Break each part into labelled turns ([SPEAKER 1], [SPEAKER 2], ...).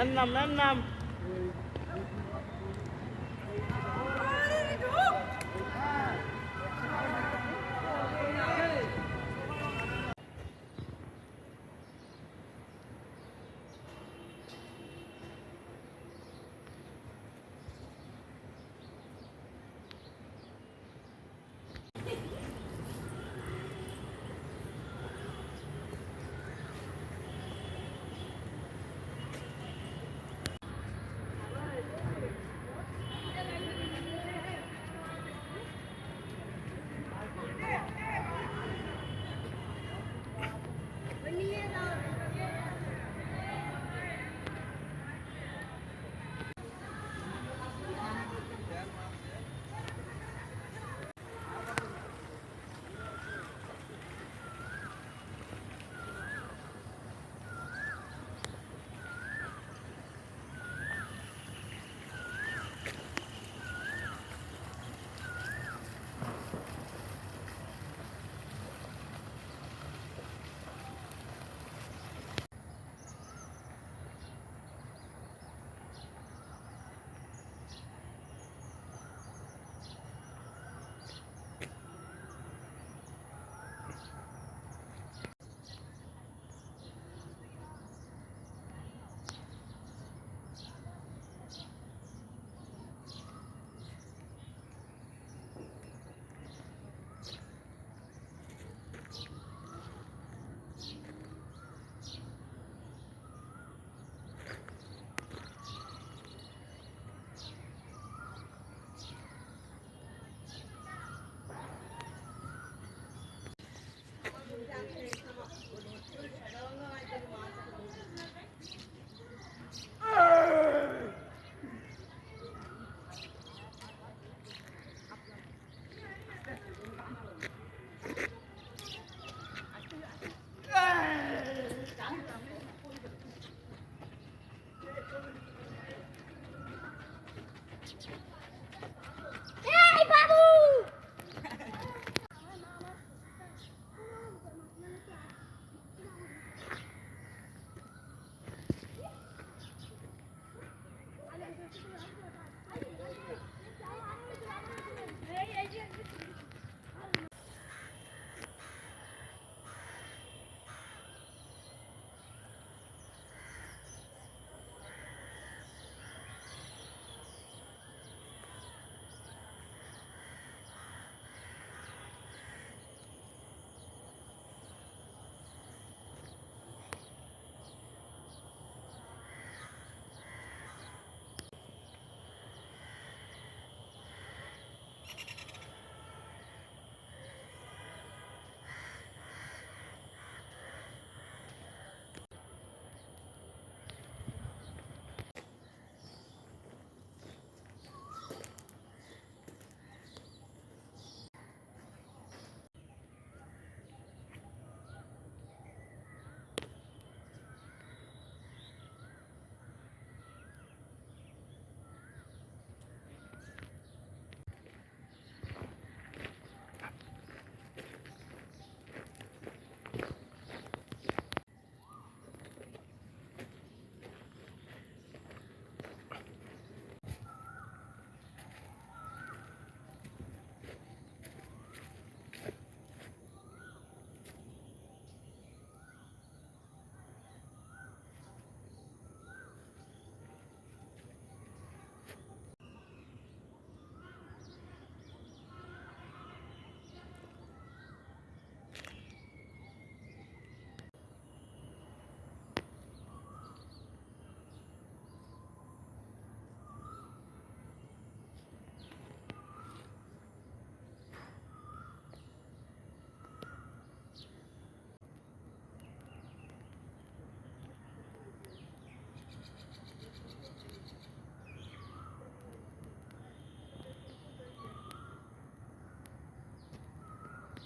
[SPEAKER 1] ನನ್ನ ನಮ್ಮ ನನ್ನ Thank you.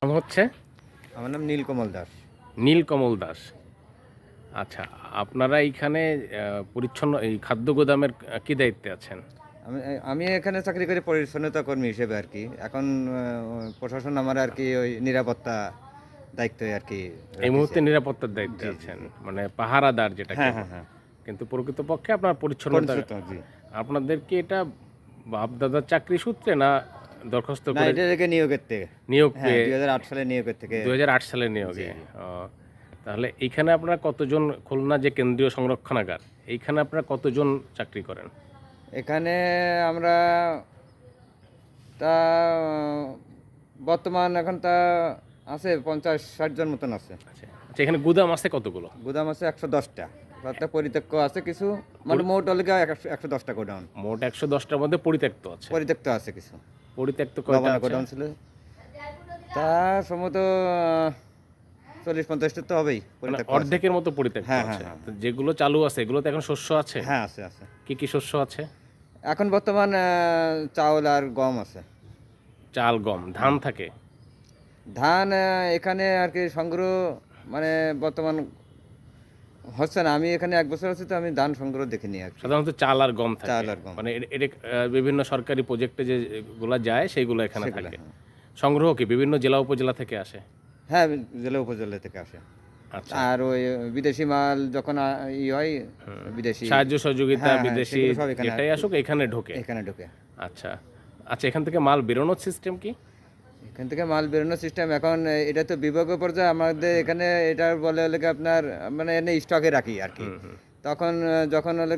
[SPEAKER 2] নাম হচ্ছে?
[SPEAKER 3] আমার নাম নীলকমল দাস।
[SPEAKER 2] নীলকমল দাস। আচ্ছা আপনারা এইখানে পরিচ্ছন্ন এই খাদ্য গোদামের কি দায়িত্বে আছেন?
[SPEAKER 3] আমি আমি এখানে চাকরি করি পরিচ্ছন্নতা কর্মী হিসেবে আর কি। এখন প্রশাসন আমার আর কি ওই নিরাপত্তা দায়িত্ব আর কি
[SPEAKER 2] এই মুহূর্তে নিরাপত্তার দায়িত্বে আছেন? মানে পাহারাদার যেটা
[SPEAKER 3] হ্যাঁ হ্যাঁ হ্যাঁ।
[SPEAKER 2] কিন্তু প্রকৃতপক্ষে আপনার পরিচ্ছন্নতা আপনাদের কি এটা বাপ দাদার চাকরি সূত্রে না দরখাস্ত করে
[SPEAKER 3] এটা থেকে নিয়োগের থেকে।
[SPEAKER 2] নিয়োগ
[SPEAKER 3] হ্যাঁ
[SPEAKER 2] পেয়ে
[SPEAKER 3] দুই হাজার আট সালে নিয়োগের থেকে।
[SPEAKER 2] দু সালের নিয়োগে। তাহলে এইখানে আপনারা কতজন খুলনা যে কেন্দ্রীয় সংরক্ষণাগার এইখানে আপনারা কতজন চাকরি করেন?
[SPEAKER 3] এখানে আমরা তা বর্তমান এখন তা আছে পঞ্চাশ ষাট জন মতন আছে।
[SPEAKER 2] আচ্ছা আচ্ছা এখানে গুদাম আছে কতগুলো?
[SPEAKER 3] গুদাম আছে একশো দশটা। তাতে পরিত্যক্ত আছে কিছু মানে মোট একশো একশো দশটা গোডাউন।
[SPEAKER 2] মোট একশো দশটার মধ্যে পরিত্যক্ত আছে।
[SPEAKER 3] পরিত্যক্ত আছে কিছু।
[SPEAKER 2] পরিত্যক্ত কয়টা?
[SPEAKER 3] ছিল। তা সম্ভবত চল্লিশ পঞ্চাশটা তো হবেই
[SPEAKER 2] মানে। অর্ধেকের মতো পরিত্যক্ত
[SPEAKER 3] হ্যাঁ,
[SPEAKER 2] আছে।
[SPEAKER 3] হ্যাঁ,
[SPEAKER 2] যেগুলো চালু আছে এগুলোতে এখন শস্য আছে?
[SPEAKER 3] হ্যাঁ আছে আছে।
[SPEAKER 2] কি কি শস্য আছে?
[SPEAKER 3] এখন বর্তমান চাউল আর গম আছে।
[SPEAKER 2] চাল গম ধান থাকে?
[SPEAKER 3] ধান এখানে আর কি সংগ্রহ মানে বর্তমান হচ্ছে না আমি এখানে এক বছর আছি তো আমি ধান সংগ্রহ দেখিনি
[SPEAKER 2] সাধারণত চাল আর গম থাকে।
[SPEAKER 3] চাল আর গম।
[SPEAKER 2] মানে এটা বিভিন্ন সরকারি প্রজেক্টে যে গুলা যায় সেইগুলো এখানে থাকে।
[SPEAKER 3] হ্যাঁ।
[SPEAKER 2] সংগ্রহ কি? বিভিন্ন জেলা উপজেলা থেকে আসে?
[SPEAKER 3] হ্যাঁ জেলা উপজেলা থেকে আসে।
[SPEAKER 2] আচ্ছা।
[SPEAKER 3] আর ওই বিদেশি মাল যখন ই হয় বিদেশি
[SPEAKER 2] সাহায্য সহযোগিতা
[SPEAKER 3] হ্যাঁ, হ্যাঁ,
[SPEAKER 2] বিদেশি
[SPEAKER 3] এখানে
[SPEAKER 2] আসুক এখানে ঢোকে।
[SPEAKER 3] এখানে ঢুকে।
[SPEAKER 2] আচ্ছা। আচ্ছা এখান থেকে মাল বেরোনোর সিস্টেম কি?
[SPEAKER 3] এখান থেকে মাল বেরোনোর সিস্টেম এখন এটা তো বিভাগীয় পর্যায়ে আমাদের এখানে এটা বলে হলে আপনার মানে এনে স্টকে রাখি আর কি। তখন যখন হলে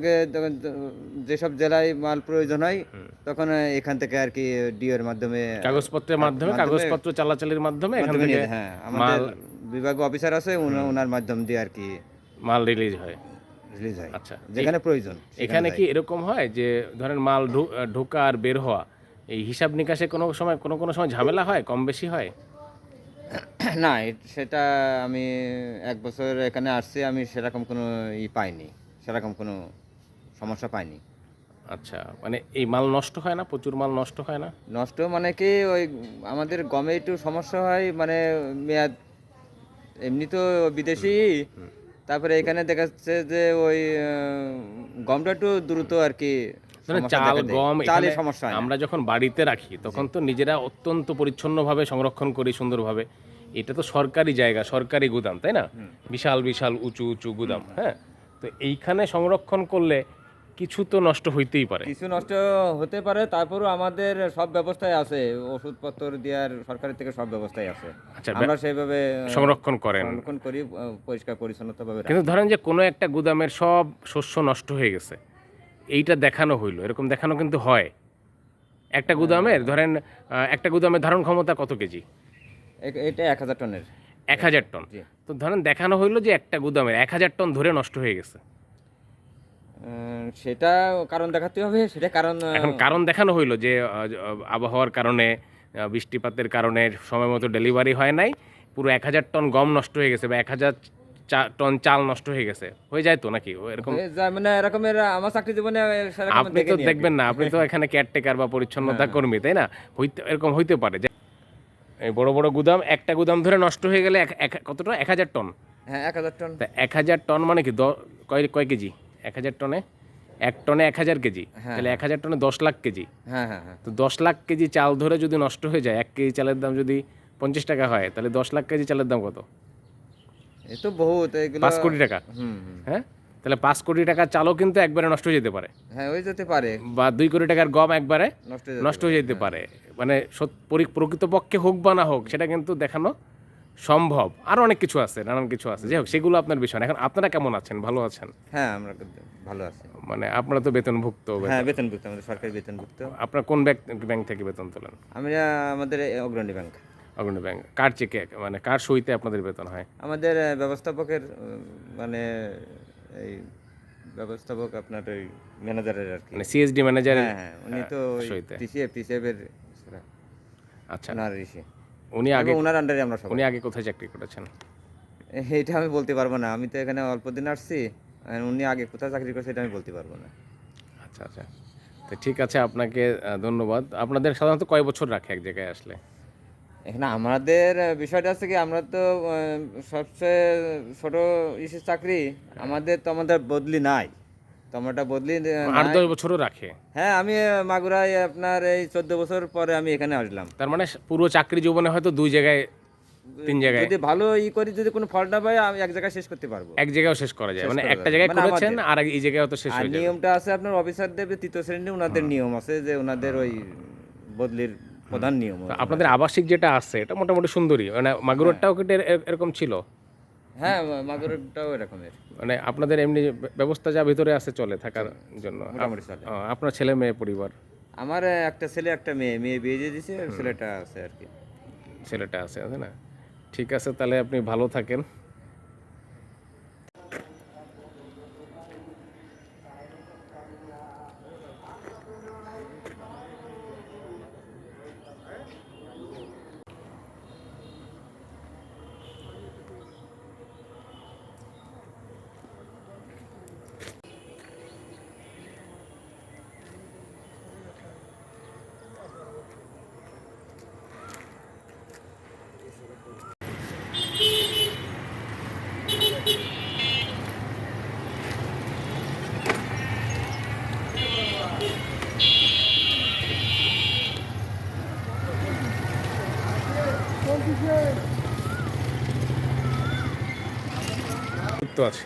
[SPEAKER 3] যেসব জেলায় মাল প্রয়োজন হয় তখন এখান থেকে আর কি ডিওর মাধ্যমে
[SPEAKER 2] কাগজপত্রের মাধ্যমে কাগজপত্র চালাচালির মাধ্যমে এখান থেকে
[SPEAKER 3] হ্যাঁ আমাদের বিভাগ অফিসার আছে উনা- ওনার মাধ্যম দিয়ে আর কি
[SPEAKER 2] মাল রিলিজ হয়।
[SPEAKER 3] রিলিজ হয়।
[SPEAKER 2] আচ্ছা।
[SPEAKER 3] যেখানে প্রয়োজন
[SPEAKER 2] এখানে কি এরকম হয় যে ধরেন মাল ঢোকা আর বের হওয়া এই হিসাব নিকাশে কোনো সময় কোনো কোনো সময় ঝামেলা হয়? কম বেশি হয়?
[SPEAKER 3] না সেটা আমি এক বছর এখানে আসছি আমি সেরকম কোনো ই পাইনি সেরকম কোনো সমস্যা পাইনি।
[SPEAKER 2] আচ্ছা মানে এই মাল নষ্ট হয় না? প্রচুর মাল নষ্ট হয় না?
[SPEAKER 3] নষ্ট মানে কি ওই আমাদের গমে একটু সমস্যা হয় মানে মেয়াদ এমনি তো বিদেশি তারপরে এখানে দেখা যাচ্ছে যে ওই গমটা একটু দ্রুত আর কি
[SPEAKER 2] চাল গম
[SPEAKER 3] চালে
[SPEAKER 2] এখানে
[SPEAKER 3] সমস্যা
[SPEAKER 2] আমরা যখন বাড়িতে রাখি তখন তো নিজেরা অত্যন্ত পরিচ্ছন্নভাবে সংরক্ষণ করি সুন্দরভাবে। এটা তো সরকারি জায়গা সরকারি গুদাম তাই না? বিশাল বিশাল উঁচু উঁচু গুদাম হ্যাঁ? তো এইখানে সংরক্ষণ করলে কিছু তো নষ্ট হইতেই পারে।
[SPEAKER 3] কিছু নষ্ট হতে পারে তারপরও আমাদের সব ব্যবস্থায় আছে। ওষুধপত্র দেওয়ার সরকারের থেকে সব ব্যবস্থাই আছে।
[SPEAKER 2] আচ্ছা
[SPEAKER 3] আমরা সেইভাবে
[SPEAKER 2] সংরক্ষণ করেন।
[SPEAKER 3] সংরক্ষণ করি পরিষ্কার পরিচ্ছন্নতাভাবে রাখি।
[SPEAKER 2] কিন্তু ধরেন যে কোনো একটা গুদামের সব শস্য নষ্ট হয়ে গেছে। এইটা দেখানো হইল এরকম দেখানো কিন্তু হয়। একটা গুদামের ধরেন একটা গুদামের ধারণ ক্ষমতা কত কেজি?
[SPEAKER 3] এটা এক হাজার টনের।
[SPEAKER 2] এক হাজার টন। তো ধরেন দেখানো হইল যে একটা গুদামের এক হাজার টন ধরে নষ্ট হয়ে গেছে।
[SPEAKER 3] সেটা কারণ দেখাতে হবে সেটা কারণ
[SPEAKER 2] এখন কারণ দেখানো হইল যে আবহাওয়ার কারণে বৃষ্টিপাতের কারণে সময় মতো ডেলিভারি হয় নাই পুরো এক হাজার টন গম নষ্ট হয়ে গেছে বা এক হাজার টন চাল নষ্ট হয়ে গেছে। হয়ে যায় তো নাকি? এরকম
[SPEAKER 3] হয়ে মানে এরকমের আমার চাকরি জীবনে
[SPEAKER 2] আপনি তো। দেখবেন না আপনি তো এখানে কেয়ারটেকার বা পরিচ্ছন্নতা কর্মী তাই না? হইতে এরকম হইতে পারে। যে এই বড় বড় গুদাম একটা গুদাম ধরে নষ্ট হয়ে গেলে কতটা? এক হাজার টন।
[SPEAKER 3] হ্যাঁ এক হাজার টন।
[SPEAKER 2] এক হাজার টন মানে কি? কয় কয় কেজি? এক হাজার টনে? এক টনে এক হাজার কেজি। তাহলে এক হাজার টনে দশ লাখ কেজি।
[SPEAKER 3] হ্যাঁ হ্যাঁ হ্যাঁ।
[SPEAKER 2] তো দশ লাখ কেজি চাল ধরে যদি নষ্ট হয়ে যায় এক কেজি চালের দাম যদি পঞ্চাশ টাকা হয় তাহলে দশ লাখ কেজি চালের দাম কত?
[SPEAKER 3] তো বহুত এগুলো
[SPEAKER 2] পাঁচ কোটি টাকা।
[SPEAKER 3] হুম হুম।
[SPEAKER 2] হ্যাঁ? তাহলে পাঁচ কোটি টাকার চালও কিন্তু একবারে নষ্ট হয়ে যেতে পারে।
[SPEAKER 3] হ্যাঁ ওই যেতে পারে।
[SPEAKER 2] বা দুই কোটি টাকার গম একবারে
[SPEAKER 3] নষ্ট হয়ে যেতে
[SPEAKER 2] হয়ে পারে মানে প্রকৃতপক্ষে হোক বা না হোক সেটা কিন্তু দেখানো সম্ভব। আরও অনেক কিছু আছে নানান কিছু আছে। যাই হোক সেগুলো আপনার বিষয় এখন আপনারা কেমন আছেন? ভালো আছেন?
[SPEAKER 3] হ্যাঁ আমরা ভালো আছি।
[SPEAKER 2] মানে আপনারা তো বেতনভুক্ত।
[SPEAKER 3] হ্যাঁ বেতনভুক্ত আমাদের সরকারি বেতনভুক্ত।
[SPEAKER 2] আপনার কোন ব্যাংক থেকে বেতন তোলেন?
[SPEAKER 3] আমরা আমাদের অগ্রণী ব্যাংক।
[SPEAKER 2] অগ্রণী ব্যাংক কার চেকে মানে কার সইতে আপনাদের বেতন হয়?
[SPEAKER 3] আমাদের ব্যবস্থাপকের মানে এই ব্যবস্থাপক আপনার ওই ম্যানেজারের আর কি।
[SPEAKER 2] মানে সিএসডি ম্যানেজার
[SPEAKER 3] হ্যাঁ হ্যাঁ উনি তো। টিসিএফ টিসিএফ এর
[SPEAKER 2] আচ্ছা।
[SPEAKER 3] ওনার ঋষি
[SPEAKER 2] উনি আগে
[SPEAKER 3] ওনার আন্ডারে আমরা
[SPEAKER 2] উনি আগে কোথায় চাকরি করেছেন?
[SPEAKER 3] এইটা আমি বলতে পারব না। আমি তো এখানে অল্প দিন আসছি। উনি আগে কোথায় চাকরি করছে এটা আমি বলতে পারব না।
[SPEAKER 2] আচ্ছা আচ্ছা। তো ঠিক আছে আপনাকে ধন্যবাদ। আপনাদের সাধারণত কয় বছর রাখে এক জায়গায় আসলে?
[SPEAKER 3] এখানে আমাদের বিষয়টা আছে কি আমরা তো সবচেয়ে ছোট ইসের চাকরি আমাদের তো আমাদের বদলি নাই। তো আমরা বদলি
[SPEAKER 2] আট দশ বছরও রাখে।
[SPEAKER 3] হ্যাঁ আমি মাগুরায় আপনার এই চোদ্দ বছর পরে আমি এখানে আসলাম।
[SPEAKER 2] তার মানে পুরো চাকরি জীবনে হয়তো দুই জায়গায় তিন জায়গায়।
[SPEAKER 3] যদি ভালো ই করি যদি কোনো ফল না পাই আমি এক জায়গায় শেষ করতে পারব।
[SPEAKER 2] এক জায়গায়ও শেষ করা যায়। মানে একটা জায়গায়
[SPEAKER 3] মানে
[SPEAKER 2] করেছেন আর এই জায়গায় তো শেষ হয়ে
[SPEAKER 3] নিয়মটা আছে আপনার অফিসারদের তৃতীয় শ্রেণি ওনাদের নিয়ম আছে যে ওনাদের ওই বদলির প্রধান নিয়ম
[SPEAKER 2] আপনাদের আবাসিক যেটা আছে এটা মোটামুটি সুন্দরী। মানে মাগুরটাও কি এর- এর- এরকম ছিল?
[SPEAKER 3] হ্যাঁ মাগুরটাও এরকমের
[SPEAKER 2] মানে আপনাদের এমনি ব্যবস্থা যা ভিতরে আছে চলে থাকার জন্য।
[SPEAKER 3] মোটামুটি চলে।
[SPEAKER 2] আপনার ছেলে মেয়ে পরিবার?
[SPEAKER 3] আমার একটা ছেলে একটা মেয়ে। মেয়ে বিয়ে দিয়ে দিছে ছেলেটা আছে আর কি।
[SPEAKER 2] ছেলেটা আছে আছে না? ঠিক আছে তাহলে আপনি ভালো থাকেন। তো আছে